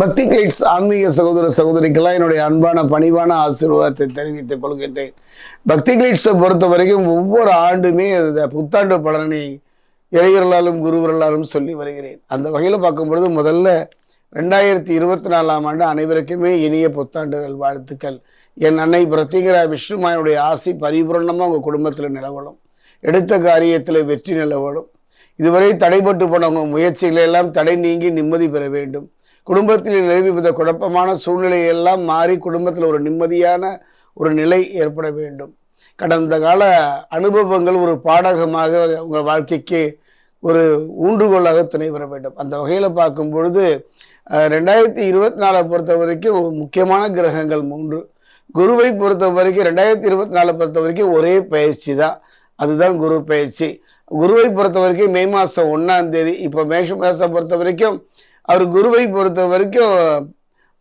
பக்தி கிளிட்ஸ் ஆன்மீக சகோதர சகோதரிக்கெல்லாம் என்னுடைய அன்பான பணிவான ஆசீர்வாதத்தை தெரிவித்துக் கொள்கின்றேன். பக்தி கிளிட்ஸை பொறுத்த வரைக்கும் ஒவ்வொரு ஆண்டுமே புத்தாண்டு பலனை இறையர்களாலும் குருவர்களாலும் சொல்லி வருகிறேன். அந்த வகையில் பார்க்கும்பொழுது முதல்ல ரெண்டாயிரத்தி இருபத்தி நாலாம் ஆண்டு அனைவருக்குமே இனிய புத்தாண்டுகள் வாழ்த்துக்கள். என் அன்னை பிரத்திகரா விஷ்ணுமாயனுடைய ஆசை பரிபூர்ணமாக உங்கள் குடும்பத்தில் நிலவலும் எடுத்த காரியத்தில் வெற்றி நிலவலும் இதுவரை தடைபட்டு போன உங்கள் முயற்சிகளை எல்லாம் தடை நீங்கி நிம்மதி பெற வேண்டும். குடும்பத்தில் நிலவி வித குழப்பமான சூழ்நிலையை எல்லாம் மாறி குடும்பத்தில் ஒரு நிம்மதியான ஒரு நிலை ஏற்பட வேண்டும். கடந்த கால அனுபவங்கள் ஒரு பாடகமாக உங்கள் வாழ்க்கைக்கு ஒரு ஊன்றுகோலாக துணை வர வேண்டும். அந்த வகையில் பார்க்கும் பொழுது ரெண்டாயிரத்தி இருபத்தி நாலை பொறுத்த வரைக்கும் முக்கியமான கிரகங்கள் மூன்று. குருவை பொறுத்த வரைக்கும் ரெண்டாயிரத்தி இருபத்தி நாலை பொறுத்த வரைக்கும் ஒரே பயிற்சி தான். அதுதான் குரு பயிற்சி. குருவை பொறுத்த வரைக்கும் மே மாதம் ஒன்றாம் தேதி இப்போ மேஷ மாதம் பொறுத்த வரைக்கும் அவர் குருவை பொறுத்த வரைக்கும்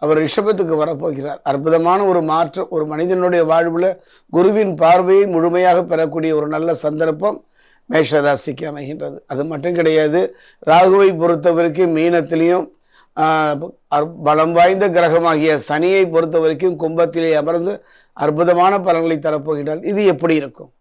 அவர் ரிஷபத்துக்கு வரப்போகிறார். அற்புதமான ஒரு மாற்றம் ஒரு மனிதனுடைய வாழ்வில் குருவின் பார்வையை முழுமையாக பெறக்கூடிய ஒரு நல்ல சந்தர்ப்பம் மேஷ ராசிக்கு அமைகின்றது. அது மட்டும் கிடையாது ராகுவை பொறுத்த வரைக்கும் மீனத்திலையும் பலம் வாய்ந்த கிரகமாகிய சனியை பொறுத்த வரைக்கும் கும்பத்திலே அமர்ந்து அற்புதமான பலன்களை தரப்போகிறார். இது எப்படி இருக்கும்?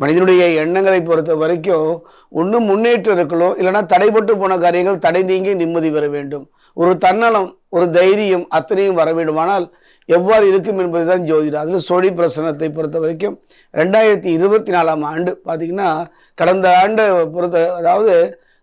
மனிதனுடைய எண்ணங்களை பொறுத்த வரைக்கும் ஒன்றும் முன்னேற்றம் இருக்கலோ இல்லைன்னா தடைபட்டு போன காரியங்கள் தடை நீங்கி நிம்மதி பெற வேண்டும். ஒரு தன்னலம் ஒரு தைரியம் அத்தனையும் வர வேண்டுமானால் எவ்வாறு இருக்கும் என்பதுதான் ஜோதிடம். அதில் சோழி பிரசனத்தை பொறுத்த வரைக்கும் ரெண்டாயிரத்தி இருபத்தி நாலாம் ஆண்டு பார்த்திங்கன்னா கடந்த ஆண்டை பொறுத்த அதாவது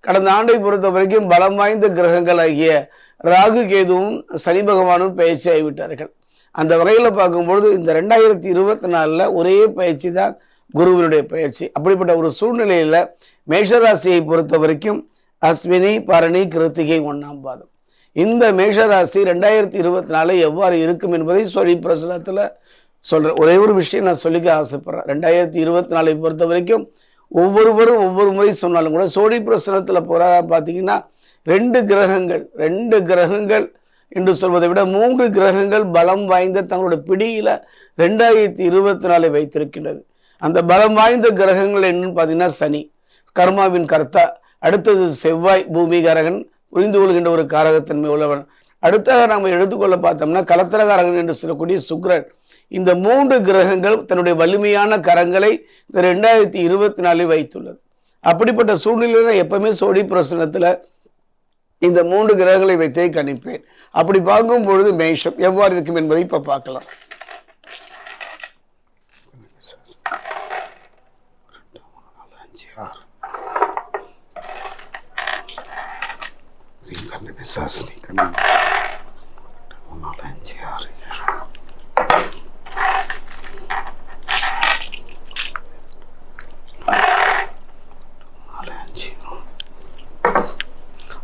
கடந்த ஆண்டை பொறுத்த வரைக்கும் பலம் வாய்ந்த கிரகங்கள் ஆகிய ராகு கேதுவும் சனி பகவானும் பயிற்சி ஆகிவிட்டார்கள் அந்த வகையில் பார்க்கும்பொழுது இந்த ரெண்டாயிரத்தி இருபத்தி நாலில் ஒரே பயிற்சி தான் குருவினுடைய பயிற்சி அப்படிப்பட்ட ஒரு சூழ்நிலையில் மேஷராசியை பொறுத்த வரைக்கும் அஸ்வினி பரணி கிருத்திகை ஒன்றாம் பாதம். இந்த மேஷராசி ரெண்டாயிரத்தி இருபத்தி நாலு எவ்வாறு இருக்கும் என்பதை சொல்லி பிரசனத்தில் சொல்கிறேன் ஒரே ஒரு விஷயம் நான் சொல்லிக்க ஆசைப்பட்றேன். ரெண்டாயிரத்தி இருபத்தி நாலை பொறுத்த வரைக்கும் ஒவ்வொருவரும் ஒவ்வொரு முறை சொன்னாலும் கூட சோழி பிரசனத்தில் போகிற பார்த்தீங்கன்னா ரெண்டு கிரகங்கள் ரெண்டு கிரகங்கள் என்று சொல்வதை விட மூன்று கிரகங்கள் பலம் வாய்ந்த தங்களுடைய பிடியில் ரெண்டாயிரத்தி இருபத்தி நாலை வைத்திருக்கின்றது. அந்த பலம் வாய்ந்த கிரகங்கள் என்னன்னு பார்த்தீங்கன்னா சனி. கர்மாவின் கர்த்தா. அடுத்தது செவ்வாய் பூமி கரகன். புரிந்து கொள்கின்ற ஒரு காரகத்தன்மை உள்ளவன். அடுத்தாக நாம் எடுத்துக்கொள்ள பார்த்தோம்னா கலத்திரகாரகன் என்று சொல்லக்கூடிய சுக்ரன். இந்த மூன்று கிரகங்கள் தன்னுடைய வலிமையான கரங்களை இந்த ரெண்டாயிரத்தி இருபத்தி நாலில் வைத்துள்ளது. அப்படிப்பட்ட சூழ்நிலையில் எப்பவுமே சோழி பிரசனத்தில் இந்த மூன்று கிரகங்களை வைத்தே கணிப்பேன். அப்படி பார்க்கும் பொழுது மேஷம் எவ்வாறு இருக்கும் என்பதை இப்போ பார்க்கலாம்.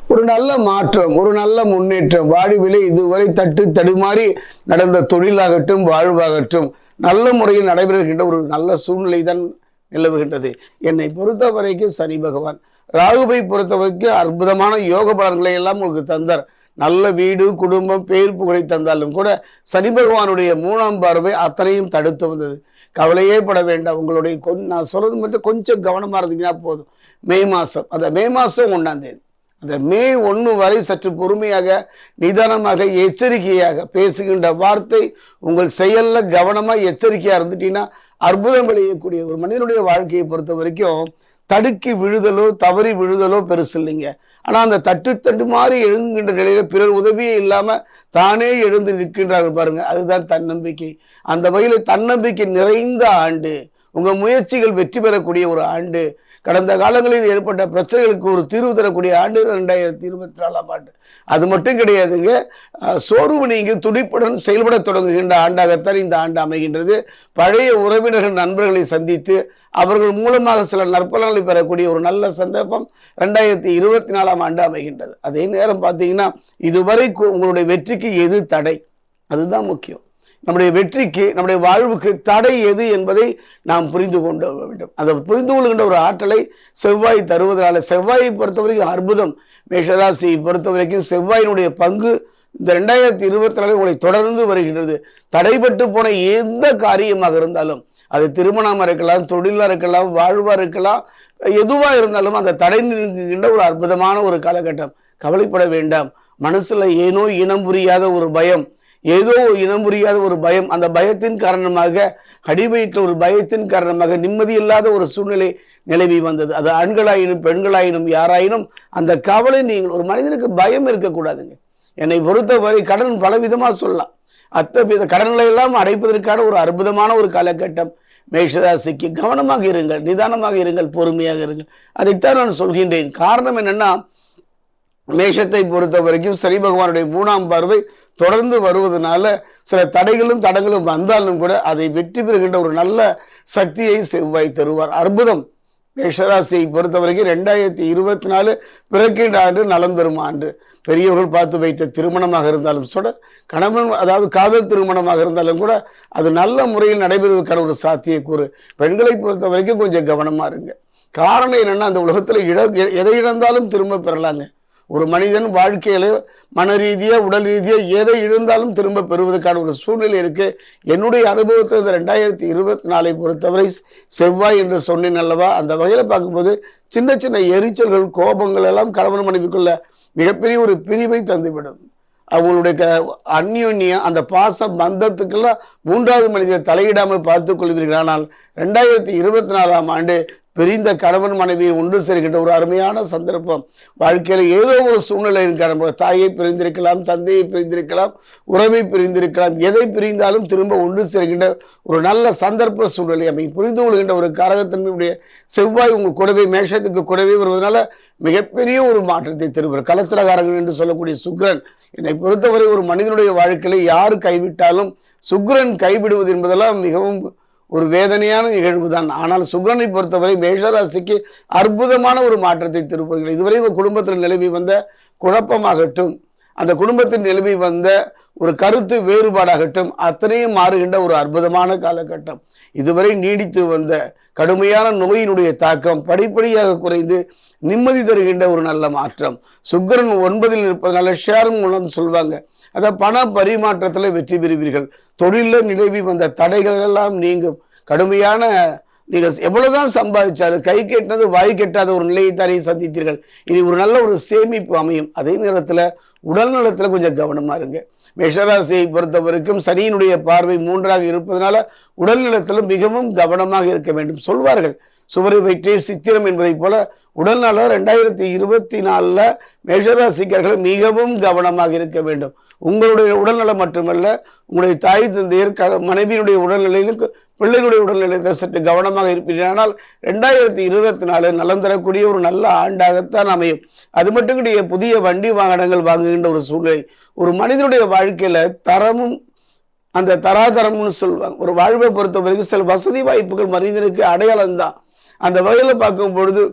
ஒரு நல்ல மாற்றம் ஒரு நல்ல முன்னேற்றம். வாழ்விலே இதுவரை தட்டு தடுமாறி நடந்த தொழிலாகட்டும் வாழ்வாகட்டும் நல்ல முறையில் நடைபெறுகின்ற ஒரு நல்ல சூழ்நிலை தான் நிலவுகின்றது. என்னை பொறுத்த வரைக்கும் சனி பகவான் ராகுவை பொறுத்த வரைக்கும் அற்புதமான யோக பலன்களை எல்லாம் உங்களுக்கு தந்தார். நல்ல வீடு குடும்பம் பேர் புகழை தந்தாலும் கூட சனி பகவானுடைய மூணாம் பார்வை அத்தனையும் தடுத்து வந்தது. கவலையே பட வேண்டாம். உங்களுடைய கொ நான் சொல்கிறது மட்டும் கொஞ்சம் கவனமாக இருந்தீங்கன்னா போதும். மே மாதம் அந்த மே மாதம் ஒன்றாந்தேதி இந்த மே ஒன்று வரை சற்று பொறுமையாக நிதானமாக எச்சரிக்கையாக பேசுகின்ற வார்த்தை உங்கள் செயலில் கவனமாக எச்சரிக்கையாக இருந்துட்டீங்கன்னா அற்புதம் விளையக்கூடிய ஒரு மனிதனுடைய வாழ்க்கையை பொறுத்த வரைக்கும் தடுக்கி விழுதலோ தவறி விழுதலோ பெருசு இல்லைங்க. ஆனால் அந்த தட்டு தட்டு மாதிரி எழுங்குகின்ற நிலையில் பிறர் உதவியே இல்லாமல் தானே எழுந்து நிற்கின்றார்கள் பாருங்கள் அதுதான் தன்னம்பிக்கை. அந்த வகையில் தன்னம்பிக்கை நிறைந்த ஆண்டு உங்கள் முயற்சிகள் வெற்றி பெறக்கூடிய ஒரு ஆண்டு கடந்த காலங்களில் ஏற்பட்ட பிரச்சனைகளுக்கு ஒரு தீர்வு தரக்கூடிய ஆண்டு ரெண்டாயிரத்தி இருபத்தி நாலாம் ஆண்டு. அது மட்டும் கிடையாதுங்க சோர்வு நீங்கி துடிப்புடன் செயல்பட தொடங்குகின்ற ஆண்டாகத்தான் இந்த ஆண்டு அமைகின்றது. பழைய உறவினர்கள் நண்பர்களை சந்தித்து அவர்கள் மூலமாக சில நற்பலன்களை பெறக்கூடிய ஒரு நல்ல சந்தர்ப்பம் ரெண்டாயிரத்தி இருபத்தி நாலாம் ஆண்டு அமைகின்றது. அதே நேரம் பார்த்தீங்கன்னா இதுவரை உங்களுடைய வெற்றிக்கு எது தடை? அதுதான் முக்கியம். நம்முடைய வெற்றிக்கு நம்முடைய வாழ்வுக்கு தடை எது என்பதை நாம் புரிந்து கொண்டு வேண்டும். அதை புரிந்து கொள்கின்ற ஒரு ஆற்றலை செவ்வாய் தருவதனால செவ்வாயை பொறுத்தவரைக்கும் அற்புதம். மேஷராசியை பொறுத்த வரைக்கும் செவ்வாயினுடைய பங்கு இந்த ரெண்டாயிரத்தி இருபத்தி நாலு உங்களை தொடர்ந்து வருகின்றது. தடைபட்டு போன எந்த காரியமாக இருந்தாலும் அது திருமணமாக இருக்கலாம் தொழிலாக இருக்கலாம் வாழ்வாக இருக்கலாம் எதுவாக இருந்தாலும் அந்த தடை நிற்கின்ற ஒரு அற்புதமான ஒரு காலகட்டம். கவலைப்பட வேண்டாம். மனசில் ஏனோ இனம் புரியாத ஒரு பயம். ஏதோ ஒரு இனம் புரியாத ஒரு பயம். அந்த பயத்தின் காரணமாக அடிவயிற்ற ஒரு பயத்தின் காரணமாக நிம்மதியில்லாத ஒரு சூழ்நிலை நிலவி வந்தது. அது ஆண்களாயினும் பெண்களாயினும் யாராயினும் அந்த கவலை நீங்கள் ஒரு மனிதனுக்கு பயம் இருக்கக்கூடாதுங்க. என்னை பொறுத்தவரை கடன் பலவிதமாக சொல்லலாம். அத்தவித கடன்களை எல்லாம் அடைப்பதற்கான ஒரு அற்புதமான ஒரு காலகட்டம். மேஷராசிக்கு கவனமாக இருங்கள் நிதானமாக இருங்கள் பொறுமையாக இருங்கள். அதைத்தான் நான் சொல்கின்றேன். காரணம் என்னென்னா மேஷத்தை பொறுத்த வரைக்கும் சனி பகவானுடைய மூணாம் பார்வை தொடர்ந்து வருவதனால சில தடைகளும் தடங்களும் வந்தாலும் கூட அதை வெற்றி பெறுகின்ற ஒரு நல்ல சக்தியை செவ்வாய் தருவார். அற்புதம். மேஷராசியை பொறுத்த வரைக்கும் ரெண்டாயிரத்தி இருபத்தி நாலு பிறக்கின்ற ஆண்டு நலம் தரும் ஆண்டு. பெரியவர்கள் பார்த்து வைத்த திருமணமாக இருந்தாலும் கூட கணவன் அதாவது காதல் திருமணமாக இருந்தாலும் கூட அது நல்ல முறையில் நடைபெறுவதற்கான ஒரு சாத்தியக்கூறு. பெண்களை பொறுத்த வரைக்கும் கொஞ்சம் கவனமாக இருங்க. காரணம் என்னென்னா அந்த உலகத்தில் இட எதை இழந்தாலும் திரும்ப பெறலாங்க. ஒரு மனிதன் வாழ்க்கையில் மன ரீதியாக உடல் ரீதியாக எதை இழந்தாலும் திரும்ப பெறுவதற்கான ஒரு சூழ்நிலை இருக்குது என்னுடைய அனுபவத்தில் இந்த ரெண்டாயிரத்தி இருபத்தி நாலை பொறுத்தவரை செவ்வாய் என்று சொன்னேன் அல்லவா? அந்த வகையில் பார்க்கும்போது சின்ன சின்ன எரிச்சல்கள் கோபங்கள் எல்லாம் கணவன் மனைவிக்குள்ள மிகப்பெரிய ஒரு பிரிவை தந்துவிடும். அவங்களுடைய க- அந்யோன்யம் அந்த பாச பந்தத்துக்கெல்லாம் மூன்றாவது மனிதர் தலையிடாமல் பார்த்துக் கொள்வீர்கள். ஆனால் ரெண்டாயிரத்தி இருபத்தி நாலாம் ஆண்டு பிரிந்த கணவன் மனைவியை ஒன்று சேர்கின்ற ஒரு அருமையான சந்தர்ப்பம். வாழ்க்கையில் ஏதோ ஒரு சூழ்நிலையின் காரணமாக தாயை பிரிந்திருக்கலாம் தந்தையை பிரிந்திருக்கலாம் உறவை பிரிந்திருக்கலாம் எதை பிரிந்தாலும் திரும்ப ஒன்று சேர்கின்ற ஒரு நல்ல சந்தர்ப்ப சூழ்நிலை அமை புரிந்து கொள்கின்ற ஒரு காரகத்தன்மையுடைய செவ்வாய் உங்கள் கூடவே மேஷத்துக்கு கூடவே வருவதனால மிகப்பெரிய ஒரு மாற்றத்தை தருவார். கலத்திரகாரங்கள் என்று சொல்லக்கூடிய சுக்ரன் என்னை பொறுத்தவரை ஒரு மனிதனுடைய வாழ்க்கையில் யார் கைவிட்டாலும் சுக்ரன் கைவிடுவது என்பதெல்லாம் மிகவும் ஒரு வேதனையான நிகழ்வு தான் ஆனால் சுக்ரனை பொறுத்தவரை மேஷராசிக்கு அற்புதமான ஒரு மாற்றத்தை திருப்புகிறது இதுவரை உங்கள் குடும்பத்தில் நிலவி வந்த குழப்பமாகட்டும் அந்த குடும்பத்தில் நிலவி வந்த ஒரு கருத்து வேறுபாடாகட்டும் அத்தனையும் மாறுகின்ற ஒரு அற்புதமான காலகட்டம். இதுவரை நீடித்து வந்த கடுமையான நோயினுடைய தாக்கம் படிப்படியாக குறைந்து நிம்மதி தருகின்ற ஒரு நல்ல மாற்றம். சுக்கரன் ஒன்பதில் இருப்பதனால ஷேரும் உணர்ந்து சொல்வாங்க. அதை பண பரிமாற்றத்தில் வெற்றி பெறுவீர்கள். தொழிலில் நிலவி வந்த தடைகள் எல்லாம் நீங்கும். கடுமையான நீங்கள் எவ்வளவுதான் சம்பாதிச்சாலும் கை கெட்டினது வாய் கெட்டாத ஒரு நிலையை தானே சந்தித்தீர்கள். இனி ஒரு நல்ல ஒரு சேமிப்பு அமையும். அதே நேரத்தில் உடல் நலத்தில் கொஞ்சம் கவனமாக இருங்க. மேஷராசியை பொறுத்த வரைக்கும் சனியினுடைய பார்வை மூன்றாக இருப்பதனால உடல் நலத்திலும் மிகவும் கவனமாக இருக்க வேண்டும். சொல்வார்கள் சுவரை வைத்தே சித்திரம் என்பதைப் போல உடல் நலம் ரெண்டாயிரத்தி இருபத்தி நாலில் மேஷராசிக்கர்கள் மிகவும் கவனமாக இருக்க வேண்டும். உங்களுடைய உடல்நலம் மட்டுமல்ல உங்களுடைய தாய் தந்தையர் க மனைவியினுடைய உடல்நிலையிலும் பிள்ளைகளுடைய உடல்நிலையில் சற்று கவனமாக இருப்பீர்கள். ஆனால் ரெண்டாயிரத்தி இருபத்தி நாலு நலம் தரக்கூடிய ஒரு நல்ல ஆண்டாகத்தான் அமையும். அது மட்டும் கிடையாது புதிய வண்டி வாகனங்கள் வாங்குகின்ற ஒரு சூழ்நிலை. ஒரு மனிதனுடைய வாழ்க்கையில் தரமும் அந்த தராதரம்னு சொல்லுவாங்க ஒரு வாழ்வை பொறுத்த வரைக்கும் சில வசதி வாய்ப்புகள் மனிதனுக்கு அடையாளம் தான் அந்த வகையில் பார்க்கும் பொழுது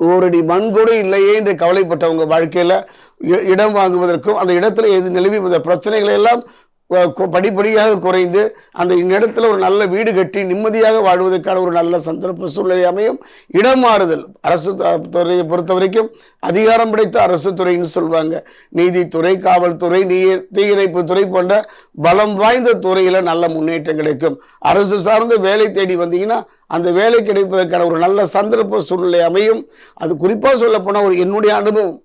ஓரடி மண் கூட இல்லையே என்று கவலைப்பட்டவங்க வாழ்க்கையில் இ- இடம் வாங்குவதற்கும் அந்த இடத்துல எது நிலவி வந்த பிரச்சனைகளை எல்லாம் படிப்படியாக குறைந்து அந்த இடத்துல ஒரு நல்ல வீடு கட்டி நிம்மதியாக வாழ்வதற்கான ஒரு நல்ல சந்தர்ப்ப சூழ்நிலை அமையும். இடம் மாறுதல். அரசு துறையை பொறுத்த வரைக்கும் அதிகாரம் படைத்த அரசு துறைன்னு சொல்லுவாங்க நீதித்துறை காவல்துறை நீ தீயணைப்பு துறை போன்ற பலம் வாய்ந்த துறையில் நல்ல முன்னேற்றம் கிடைக்கும். அரசு சார்ந்த வேலை தேடி வந்தீங்கன்னா அந்த வேலை கிடைப்பதற்கான ஒரு நல்ல சந்தர்ப்ப சூழ்நிலை அமையும். அது குறிப்பாக சொல்லப்போனால் ஒரு என்னுடைய அனுபவம்.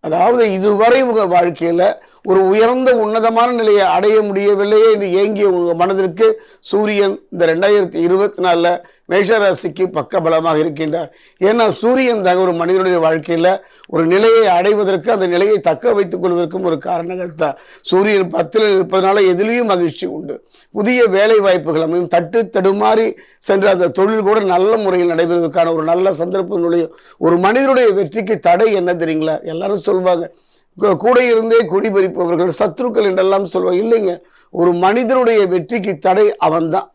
அதாவது இதுவரை உங்கள் வாழ்க்கையில் ஒரு உயர்ந்த உன்னதமான நிலையை அடைய முடியவில்லையே என்று ஏங்கிய உங்கள் மனதிற்கு சூரியன் இந்த ரெண்டாயிரத்தி இருபத்தி நாலில் மேஷராசிக்கு பக்கபலமாக இருக்கின்றார். ஏன்னா சூரியன் தான் ஒரு மனிதனுடைய வாழ்க்கையில் ஒரு நிலையை அடைவதற்கு அந்த நிலையை தக்க வைத்துக் கொள்வதற்கும் ஒரு காரணங்கள் தான். சூரியன் பத்தில் இருப்பதனால எதிலையும் மகிழ்ச்சி உண்டு. புதிய வேலை வாய்ப்புகள் அமையும். தட்டு தடுமாறி சென்ற அந்த தொழில் கூட நல்ல முறையில் நடைபெறுவதற்கான ஒரு நல்ல சந்தர்ப்பம் நுழையும். ஒரு மனிதனுடைய வெற்றிக்கு தடை என்ன தெரியுங்களா? எல்லாரும் சொல்வாங்க கூட இருந்தே குடிபறிப்பவர்கள் சத்ருக்கள் என்றெல்லாம் சொல்வாங்க இல்லைங்க. ஒரு மனிதனுடைய வெற்றிக்கு தடை அவன்தான்.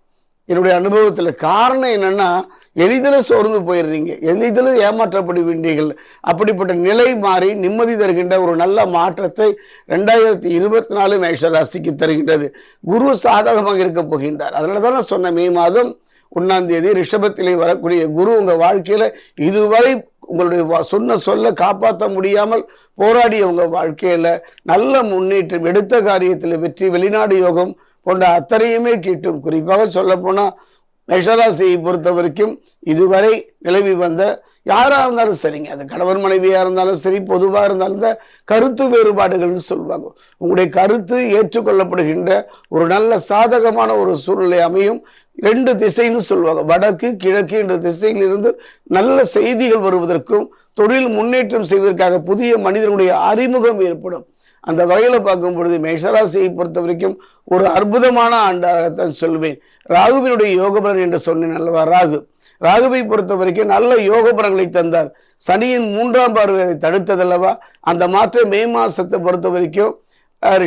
என்னுடைய அனுபவத்தில் காரணம் என்னென்னா எளிதில் சோர்ந்து போயிடுறீங்க. எளிதில் ஏமாற்றப்படுவீண்டீர்கள் அப்படிப்பட்ட நிலை மாறி நிம்மதி தருகின்ற ஒரு நல்ல மாற்றத்தை ரெண்டாயிரத்தி இருபத்தி நாலு மேஷராசிக்கு தருகின்றது. குரு சாதகமாக இருக்க போகின்றார். அதனால தான் நான் சொன்ன மே மாதம் ஒன்றாம் தேதி ரிஷபத்திலே வரக்கூடிய குரு உங்கள் வாழ்க்கையில் இதுவரை உங்களுடைய வா- சொன்ன சொல்ல காப்பாற்ற முடியாமல் போராடிய உங்கள் வாழ்க்கையில் நல்ல முன்னேற்றம் எடுத்த காரியத்தில் வெற்றி வெளிநாடு யோகம் போன்ற அத்தனையுமே கிட்டும். குறிப்பாக சொல்லப்போனால் மேஷராசியை பொறுத்த வரைக்கும் இதுவரை நிலவி வந்த யாராக இருந்தாலும் சரிங்க அது கணவன் மனைவியாக இருந்தாலும் சரி பொதுவாக இருந்தாலும் இந்த கருத்து வேறுபாடுகள்னு சொல்லுவாங்க. உங்களுடைய கருத்து ஏற்றுக்கொள்ளப்படுகின்ற ஒரு நல்ல சாதகமான ஒரு சூழ்நிலை அமையும். ரெண்டு திசைன்னு சொல்லுவாங்க. வடக்கு கிழக்கு என்ற திசையிலிருந்து நல்ல செய்திகள் வருவதற்கும் தொழில் முன்னேற்றம் செய்வதற்காக புதிய மனிதனுடைய அறிமுகம் ஏற்படும். அந்த வகையில் பார்க்கும் பொழுது மேஷராசியை பொறுத்த வரைக்கும் ஒரு அற்புதமான ஆண்டாகத்தான் சொல்வேன். ராகுவினுடைய யோகபலன் என்று சொன்னேன் அல்லவா? ராகு. ராகுவை பொறுத்த வரைக்கும் நல்ல யோக பலன்களை தந்தார். சனியின் மூன்றாம் பார்வை அதை தடுத்ததல்லவா அந்த மாற்றம் மே மாசத்தை பொறுத்த வரைக்கும் அஹ்,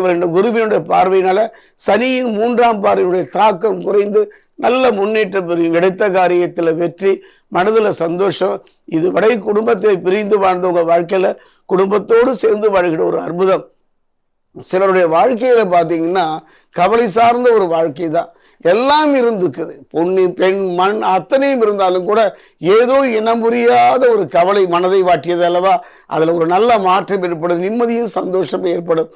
வருகின்ற குருவினுடைய பார்வையினால சனியின் மூன்றாம் பார்வையுடைய தாக்கம் குறைந்து நல்ல முன்னேற்றம் பெறும். எடுத்த காரியத்தில் வெற்றி மனதில் சந்தோஷம். இதுவரை குடும்பத்தை பிரிந்து வாழ்ந்தவங்க வாழ்க்கையில் குடும்பத்தோடு சேர்ந்து வாழ்கிற ஒரு அற்புதம். சிலருடைய வாழ்க்கையில் பார்த்தீங்கன்னா கவலை சார்ந்த ஒரு வாழ்க்கை தான். எல்லாம் இருந்துக்குது. பொண்ணு பெண் மண் அத்தனையும் இருந்தாலும் கூட ஏதோ இனம் புரியாத ஒரு கவலை மனதை வாட்டியது அல்லவா? அதில் ஒரு நல்ல மாற்றம் ஏற்படும் நிம்மதியும் சந்தோஷமும் ஏற்படும்.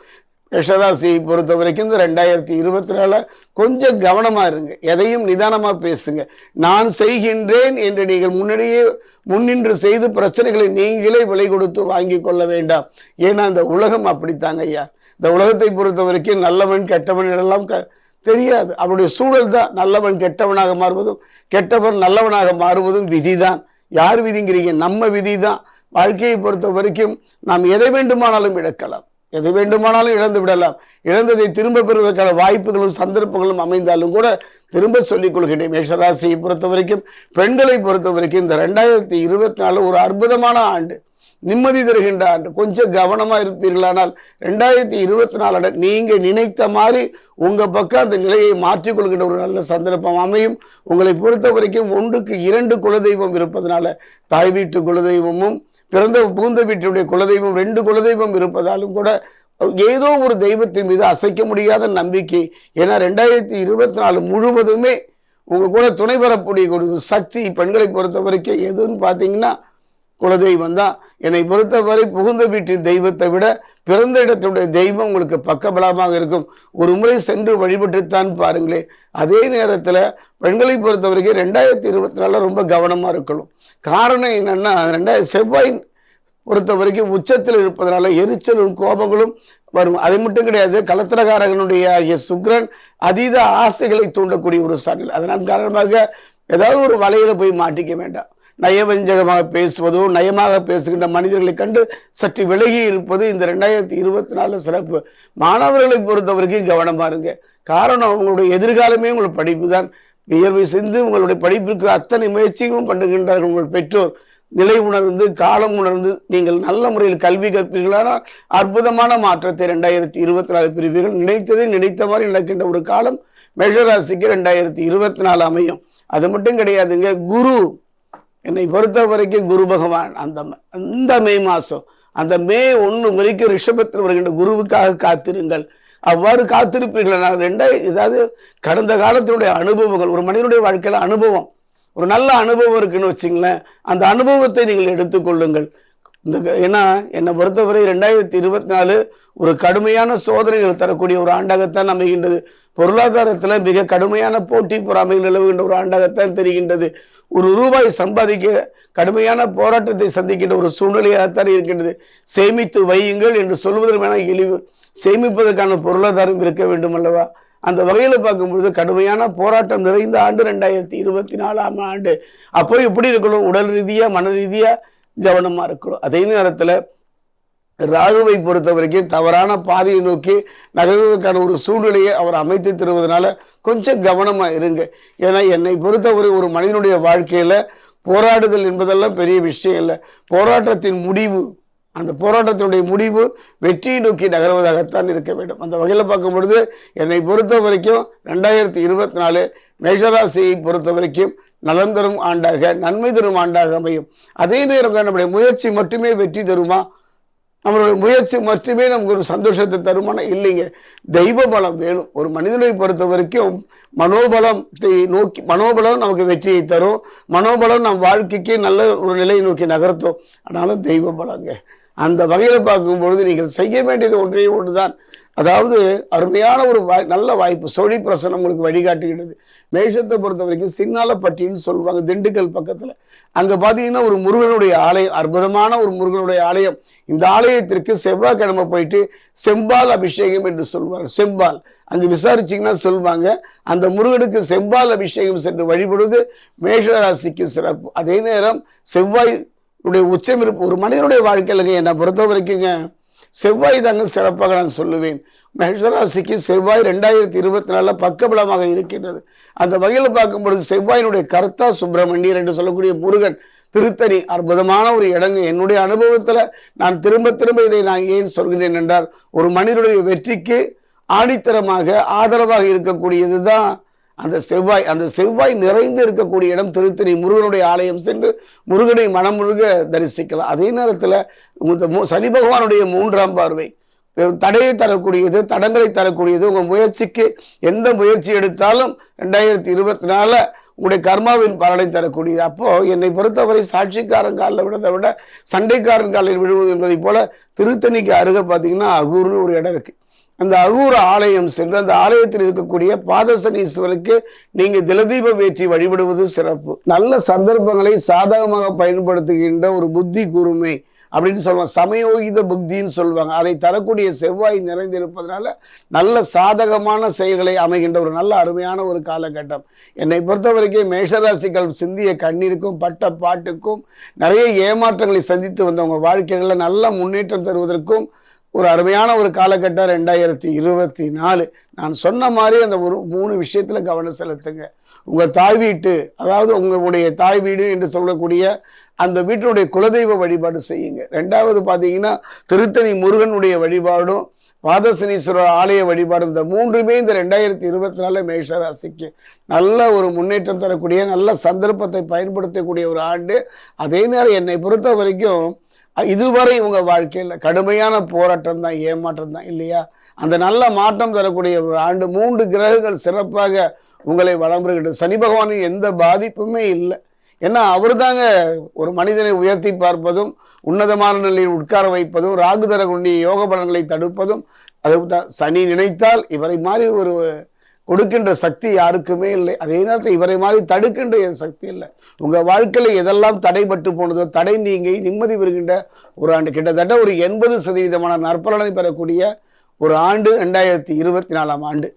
ரிஷராசியை பொறுத்த வரைக்கும் இந்த ரெண்டாயிரத்தி இருபத்தி நாலில் கொஞ்சம் கவனமாக இருங்க. எதையும் நிதானமாக பேசுங்க. நான் செய்கின்றேன் என்று நீங்கள் முன்னாடியே முன்னின்று செய்து பிரச்சனைகளை நீங்களே விலை கொடுத்து வாங்கி கொள்ள வேண்டாம். ஏன்னா இந்த உலகம் அப்படித்தாங்க ஐயா. இந்த உலகத்தை பொறுத்த வரைக்கும் நல்லவன் கெட்டவன் எல்லாம் க தெரியாது. அவருடைய சூழல் தான் நல்லவன் கெட்டவனாக மாறுவதும் கெட்டவன் நல்லவனாக மாறுவதும் விதி தான் யார் விதிங்கிறீங்க? நம்ம விதி தான் வாழ்க்கையை பொறுத்த வரைக்கும் நாம் எதை வேண்டுமானாலும் இழக்கலாம். எது வேண்டுமானாலும் இழந்து விடலாம். இழந்ததை திரும்ப பெறுவதற்கான வாய்ப்புகளும் சந்தர்ப்பங்களும் அமைந்தாலும் கூட திரும்ப சொல்லிக் கொள்கின்றேன். மேஷராசியை பொறுத்த வரைக்கும் பெண்களை பொறுத்த வரைக்கும் இந்த ரெண்டாயிரத்தி இருபத்தி நாலு ஒரு அற்புதமான ஆண்டு. நிம்மதி தருகின்றார் ஆண்டு. கொஞ்சம் கவனமாக இருப்பீர்களானால் ரெண்டாயிரத்தி இருபத்தி நாலு நீங்கள் நினைத்த மாதிரி உங்கள் பக்கம் அந்த நிலையை மாற்றிக்கொள்கின்ற ஒரு நல்ல சந்தர்ப்பம் அமையும். உங்களை பொறுத்த வரைக்கும் ஒன்றுக்கு இரண்டு குலதெய்வம் இருப்பதனால தாய் வீட்டு குலதெய்வமும் பிறந்த புகுந்த வீட்டினுடைய குலதெய்வம் ரெண்டு குலதெய்வம் இருப்பதாலும் கூட ஏதோ ஒரு தெய்வத்தின் மீது அசைக்க முடியாத நம்பிக்கை. ஏன்னா ரெண்டாயிரத்தி இருபத்தி நாலு முழுவதுமே உங்கள் கூட துணை வரக்கூடிய ஒரு சக்தி பெண்களை பொறுத்த வரைக்கும் எதுன்னு பார்த்தீங்கன்னா குலதெய்வம் தான். என்னை பொறுத்தவரை புகுந்த வீட்டின் தெய்வத்தை விட பிறந்த இடத்துடைய தெய்வம் உங்களுக்கு பக்கபலமாக இருக்கும். ஒரு முறை சென்று வழிபட்டுத்தான் பாருங்களேன். அதே நேரத்தில் பெண்களை பொறுத்த வரைக்கும் ரெண்டாயிரத்தி இருபத்தி நாலில் ரொம்ப கவனமாக இருக்கணும். காரணம் என்னென்னா ரெண்டாயிரம் செவ்வாய் பொறுத்த வரைக்கும் உச்சத்தில் இருப்பதனால எரிச்சலும் கோபங்களும் வரும். அது மட்டும் கிடையாது கலத்திரகாரகனுடைய ஆகிய சுக்ரன் அதீத ஆசைகளை தூண்டக்கூடிய ஒரு சாட்டில் அதனால் காரணமாக ஏதாவது ஒரு வலையில் போய் மாட்டிக்க வேண்டாம். நயவஞ்சகமாக பேசுவதோ நயமாக பேசுகின்ற மனிதர்களை கண்டு சற்று விலகி இருப்பது இந்த ரெண்டாயிரத்தி இருபத்தி நாலு சிறப்பு. மாணவர்களை பொறுத்த வரைக்கும் கவனமா இருங்க காரணம் அவங்களுடைய எதிர்காலமே உங்கள் படிப்பு தான் வியர்வை செஞ்சு உங்களுடைய படிப்பிற்கு அத்தனை முயற்சிகளும் பண்ணுகின்றார்கள் உங்கள் பெற்றோர். நிலை உணர்ந்து காலம் உணர்ந்து நீங்கள் நல்ல முறையில் கல்வி கற்பீர்களானால் அற்புதமான மாற்றத்தை ரெண்டாயிரத்தி இருபத்தி நாலு பிரிவீர்கள் நினைத்ததை நினைத்த மாதிரி நடக்கின்ற ஒரு காலம் மேஷராசிக்கு ரெண்டாயிரத்தி இருபத்தி நாலு அமையும். அது மட்டும் கிடையாதுங்க குரு. என்னை பொறுத்த வரைக்கும் குரு பகவான் அந்த ம- அந்த மே மாதம் அந்த மே ஒன்று வரைக்கும் ரிஷபத்தில் வருகின்ற குருவுக்காக காத்திருங்கள். அவ்வாறு காத்திருப்பீர்கள். நான் ரெண்டாய் ஏதாவது கடந்த காலத்தினுடைய அனுபவங்கள் ஒரு மனிதனுடைய வாழ்க்கையில் அனுபவம் ஒரு நல்ல அனுபவம் இருக்குன்னு வச்சிங்களேன் அந்த அனுபவத்தை நீங்கள் எடுத்துக்கொள்ளுங்கள் இந்த க- ஏன்னா என்னை பொறுத்தவரை ரெண்டாயிரத்தி இருபத்தி நாலு ஒரு கடுமையான சோதனைகள் தரக்கூடிய ஒரு ஆண்டாகத்தான் அமைகின்றது. பொருளாதாரத்தில் மிக கடுமையான போட்டி பொறாமை நிலவுகின்ற ஒரு ஆண்டாகத்தான் தெரிகின்றது. ஒரு ரூபாய் சம்பாதிக்க கடுமையான போராட்டத்தை சந்திக்கின்ற ஒரு சூழ்நிலையாகத்தான் இருக்கின்றது. சேமித்து வையுங்கள் என்று சொல்வதற்கு இழிவு. சேமிப்பதற்கான பொருளாதாரம் இருக்க வேண்டும் அல்லவா? அந்த வகையில் பார்க்கும்பொழுது கடுமையான போராட்டம் நிறைந்த ஆண்டு ரெண்டாயிரத்தி இருபத்தி நாலாம் ஆண்டு. அப்போ எப்படி இருக்கணும்? உடல் ரீதியாக மன ரீதியாக கவனமாக இருக்கணும். அதே நேரத்தில் ராகுவை பொறுத்த வரைக்கும் தவறான பாதையை நோக்கி நகர்வதற்கான ஒரு சூழ்நிலையை அவர் அமைத்து தருவதனால கொஞ்சம் கவனமாக இருங்க. ஏன்னா என்னை பொறுத்தவரை ஒரு மனிதனுடைய வாழ்க்கையில் போராடுதல் என்பதெல்லாம் பெரிய விஷயம் இல்லை. போராட்டத்தின் முடிவு அந்த போராட்டத்தினுடைய முடிவு வெற்றியை நோக்கி நகர்வதாகத்தான் இருக்க வேண்டும். அந்த வகையில் பார்க்கும் பொழுது என்னை பொறுத்த வரைக்கும் ரெண்டாயிரத்தி இருபத்தி நாலு மேஷராசியை பொறுத்த வரைக்கும் நலம் தரும் ஆண்டாக நன்மை தரும் ஆண்டாக அமையும். அதே நேரம் நம்முடைய முயற்சி மட்டுமே வெற்றி தருமா? நம்மளுடைய முயற்சி மட்டுமே நமக்கு ஒரு சந்தோஷத்தை தருமானா? இல்லைங்க. தெய்வ பலம் வேணும். ஒரு மனிதனை பொறுத்த வரைக்கும் மனோபலத்தை நோக்கி மனோபலம் நமக்கு வெற்றியை தரும். மனோபலம் நம் வாழ்க்கைக்கு நல்ல ஒரு நிலையை நோக்கி நகர்த்தும். ஆனாலும் தெய்வ பலங்க அந்த வகையில் பார்க்கும் பொழுது நீங்கள் செய்ய வேண்டியது ஒன்றே ஒன்றுதான். அதாவது அருமையான ஒரு வாய் நல்ல வாய்ப்பு. சொழி பிரசனம் உங்களுக்கு வழிகாட்டுகிறது மேஷத்தை பொறுத்த வரைக்கும் சின்னாலப்பட்டின்னு சொல்லுவாங்க திண்டுக்கல் பக்கத்தில். அங்கே பார்த்தீங்கன்னா ஒரு முருகனுடைய ஆலயம் அற்புதமான ஒரு முருகனுடைய ஆலயம். இந்த ஆலயத்திற்கு செவ்வாய்க்கிழமை போயிட்டு செம்பால் அபிஷேகம் என்று சொல்வார். செம்பால். அங்கே விசாரிச்சிங்கன்னா சொல்லுவாங்க அந்த முருகனுக்கு செம்பால் அபிஷேகம் சென்று வழிபடுவது மேஷராசிக்கு சிறப்பு. அதே நேரம் செவ்வாய் உடைய உச்சம் இருப்பு ஒரு மனிதனுடைய வாழ்க்கையில் என்னை பொறுத்த வரைக்குங்க செவ்வாய் தாங்க சிறப்பாக நான் சொல்லுவேன். மேஷராசிக்கு செவ்வாய் ரெண்டாயிரத்தி இருபத்தி நாலில் பக்கபலமாக இருக்கின்றது. அந்த வகையில் பார்க்கும் பொழுது செவ்வாயினுடைய கர்த்தா சுப்பிரமணியர் என்று சொல்லக்கூடிய முருகன் திருத்தணி அற்புதமான ஒரு இடங்கு. என்னுடைய அனுபவத்தில் நான் திரும்ப திரும்ப இதை நான் ஏன் சொல்கிறேன் என்றால் ஒரு மனிதனுடைய வெற்றிக்கு ஆணித்தரமாக ஆதரவாக இருக்கக்கூடியது தான் அந்த செவ்வாய் அந்த செவ்வாய் நிறைந்து இருக்கக்கூடிய இடம் திருத்தணி முருகனுடைய ஆலயம் சென்று முருகனை மனமுருக தரிசிக்கலாம். அதே நேரத்தில் மு- சனி பகவானுடைய மூன்றாம் பார்வை. தடையை தரக்கூடியது தடங்களை தரக்கூடியது உங்கள் முயற்சிக்கு எந்த முயற்சி எடுத்தாலும் ரெண்டாயிரத்தி இருபத்தி நாலில் உங்களுடைய கர்மாவின் பலனை தரக்கூடியது. அப்போது என்னை பொறுத்தவரை சாட்சிக்காரன் காலில் விடுறதை விட சண்டைக்காரன் காலில் விழுவது என்பதை போல் திருத்தணிக்கு அருகே பார்த்தீங்கன்னா அகூர்னு ஒரு இடம் இருக்குது அந்த அகூர ஆலயம் சென்று அந்த ஆலயத்தில் இருக்கக்கூடிய பாதசனீஸ்வருக்கு நீங்க திலதீபம் வேற்றி வழிபடுவது சிறப்பு. நல்ல சந்தர்ப்பங்களை சாதகமாக பயன்படுத்துகின்ற ஒரு புத்தி கூர்மை அப்படின்னு சொல்லுவாங்க. சமயோகித புக்தின்னு சொல்லுவாங்க. அதை தரக்கூடிய செவ்வாய் நிறைந்திருப்பதனால நல்ல சாதகமான செயல்களை அமைகின்ற ஒரு நல்ல அருமையான ஒரு காலகட்டம். என்னை பொறுத்த வரைக்கும் மேஷராசிகள் சிந்திய கண்ணீருக்கும் பட்ட பாட்டுக்கும் நிறைய ஏமாற்றங்களை சந்தித்து வந்தவங்க. வாழ்க்கைகளில் நல்ல முன்னேற்றம் தருவதற்கும் ஒரு அருமையான ஒரு காலகட்டம் ரெண்டாயிரத்தி இருபத்தி நாலு. நான் சொன்ன மாதிரி அந்த ஒரு மூணு விஷயத்தில் கவனம் செலுத்துங்க. உங்கள் தாய் வீட்டு அதாவது உங்களுடைய தாய் வீடு என்று சொல்லக்கூடிய அந்த வீட்டினுடைய குலதெய்வ வழிபாடு செய்யுங்க. ரெண்டாவது பார்த்தீங்கன்னா திருத்தணி முருகனுடைய வழிபாடும் பாதசனீஸ்வரர் ஆலய வழிபாடு இந்த மூன்றுமே இந்த ரெண்டாயிரத்தி இருபத்தி நாலு மேஷராசிக்கு நல்ல ஒரு முன்னேற்றம் தரக்கூடிய நல்ல சந்தர்ப்பத்தை பயன்படுத்தக்கூடிய ஒரு ஆண்டு. அதே நேரம் என்னை பொறுத்த வரைக்கும் இதுவரை இவங்க வாழ்க்கையில் கடுமையான போராட்டம் தான் ஏமாற்றம் தான் இல்லையா? அந்த நல்ல மாற்றம் தரக்கூடிய ஒரு ஆண்டு மூன்று கிரகங்கள் சிறப்பாக உங்களை வளம்புகின்றது சனி பகவானுக்கு எந்த பாதிப்புமே இல்லை. ஏன்னா அவர் தாங்க ஒரு மனிதனை உயர்த்தி பார்ப்பதும் உன்னதமான நிலையில் உட்கார வைப்பதும் ராகு தரக்கூடிய யோக பலன்களை தடுப்பதும் அது தான். சனி நினைத்தால் இவரை மாதிரி ஒரு கொடுக்கின்ற சக்தி யாருக்குமே இல்லை. அதே நேரத்தில் இவரை மாதிரி தடுக்கின்ற சக்தி இல்லை. உங்கள் வாழ்க்கையில் எதெல்லாம் தடைபட்டு போனதோ தடை நீங்கி நிம்மதி வருகின்ற ஒரு ஆண்டு கிட்டத்தட்ட ஒரு எண்பது சதவீதமான நற்பலனை பெறக்கூடிய ஒரு ஆண்டு ரெண்டாயிரத்தி இருபத்தி நாலாம் ஆண்டு.